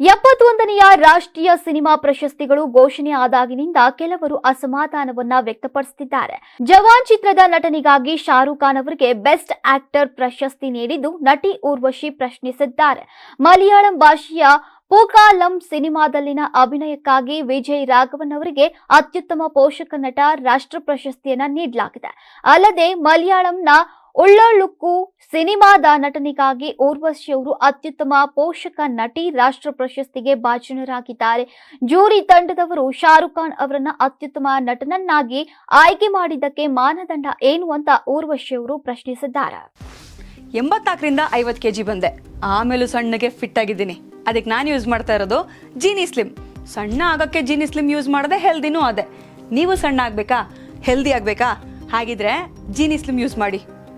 ಎಪ್ಪತ್ತೊಂದನೆಯ ರಾಷ್ಟ್ರೀಯ ಸಿನಿಮಾ ಪ್ರಶಸ್ತಿಗಳು ಘೋಷಣೆ ಆದಾಗಿನಿಂದ ಕೆಲವರು ಅಸಮಾಧಾನವನ್ನ ವ್ಯಕ್ತಪಡಿಸುತ್ತಿದ್ದಾರೆ. ಜವಾನ್ ಚಿತ್ರದ ನಟನಿಗಾಗಿ ಶಾರುಖ್ ಖಾನ್ ಅವರಿಗೆ ಬೆಸ್ಟ್ ಆಕ್ಟರ್ ಪ್ರಶಸ್ತಿ ನೀಡಿದ್ದು ನಟಿ ಊರ್ವಶಿ ಪ್ರಶ್ನಿಸಿದ್ದಾರೆ. ಮಲಯಾಳಂ ಭಾಷೆಯ ಪೂಕಾಲಂ ಸಿನಿಮಾದಲ್ಲಿನ ಅಭಿನಯಕ್ಕಾಗಿ ವಿಜಯ್ ರಾಘವನ್ ಅವರಿಗೆ ಅತ್ಯುತ್ತಮ ಪೋಷಕ ನಟ ರಾಷ್ಟ್ರ ಪ್ರಶಸ್ತಿಯನ್ನ ನೀಡಲಾಗಿದೆ. ಅಲ್ಲದೆ ಮಲಯಾಳಂನ ಉಳ್ಳೊಳ್ಳುಕ್ಕು ಸಿನಿಮಾದ ನಟನೆಗಾಗಿ ಊರ್ವಶಿ ಅವರು ಅತ್ಯುತ್ತಮ ಪೋಷಕ ನಟಿ ರಾಷ್ಟ್ರ ಪ್ರಶಸ್ತಿಗೆ ಭಾಜನರಾಗಿದ್ದಾರೆ. ಜೂರಿ ತಂಡದವರು ಶಾರುಖ್ ಖಾನ್ ಅವರನ್ನ ಅತ್ಯುತ್ತಮ ನಟನನ್ನಾಗಿ ಆಯ್ಕೆ ಮಾಡಿದ್ದಕ್ಕೆ ಮಾನದಂಡ ಏನು ಅಂತ ಊರ್ವಶಿ ಅವರು ಪ್ರಶ್ನಿಸಿದ್ದಾರೆ. ಎಂಬತ್ತಾಕರಿಂದ ಐವತ್ತು ಕೆ ಜಿ ಬಂದೆ. ಆಮೇಲೂ ಸಣ್ಣಗೆ ಫಿಟ್ ಆಗಿದ್ದೀನಿ. ಅದಕ್ಕೆ ನಾನು ಯೂಸ್ ಮಾಡ್ತಾ ಇರೋದು ಜೀನಿ ಸ್ಲಿಮ್ ಸಣ್ಣ ಆಗೋಕ್ಕೆ ಜೀನಿ ಸ್ಲಿಮ್ ಯೂಸ್ ಮಾಡದೆ ಹೆಲ್ದಿನೂ ಅದೇ. ನೀವು ಸಣ್ಣ ಆಗಬೇಕಾ? ಹೆಲ್ದಿ ಆಗಬೇಕಾ? ಹಾಗಿದ್ರೆ ಜೀನಿ ಸ್ಲಿಮ್ ಯೂಸ್ ಮಾಡಿ.